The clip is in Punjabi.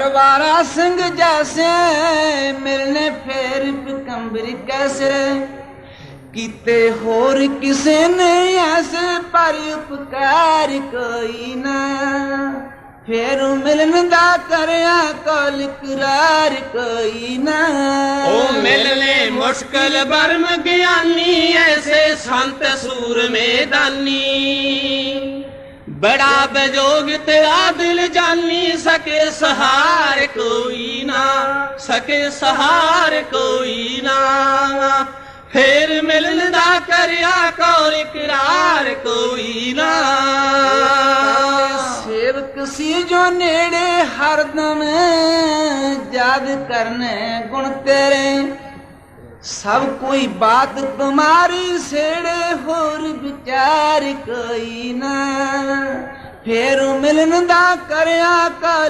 ਦਰਬਾਰਾ ਸਿੰਘ ਜੈਸੇ ਮਿਲਨੇ ਫੇਰ ਪਕੰਬਰ ਕੈਸੇ ਕੀਤੇ ਹੋਰ ਕਿਸੇ ਨੇ ਐਸੇ ਪਰ ਉਪਕਾਰ ਕੋਈ ਨਾ। ਫੇਰ ਮਿਲਨ ਦਾ ਕਰਿਆ ਕੋਲ ਇਕਰਾਰ ਕੋਈ ਨਾ। ਉਹ ਮਿਲਨੇ ਮੁਸ਼ਕਲ ਬਰਮ ਗਿਆਨੀ, ਐਸੇ ਸੰਤ ਸੂਰ ਮੇਦਾਨੀ ਬੜਾ ਬਜੋਗ ਤੇ ਆਦਿਲ ਜਾਨੀ ਸਕੇ ਸਹਾਰ ਕੋਈ ਨਾ, ਸਕੇ ਸਹਾਰ ਕੋਈ ਨਾ। ਫੇਰ ਮਿਲਣ ਦਾ ਕਰਿਆ ਕੋਲ ਇਕਰਾਰ ਕੋਈ ਨਾ। ਸੇਵਕ ਸੀ ਜੋ ਨੇੜੇ ਹਰਦਮ ਯਾਦ ਕਰਨੇ ਗੁਣ ਤੇਰੇ। ਸਭ ਕੋਈ ਬਾਤ ਤੁਮਾਰੀ ਸੇੜੇ, ਹੋਰ ਵਿਚਾਰ ਕੋਈ ਨਾ। ਫੇਰ ਮਿਲਨ ਦਾ ਕਰਿਆ ਕਾਲ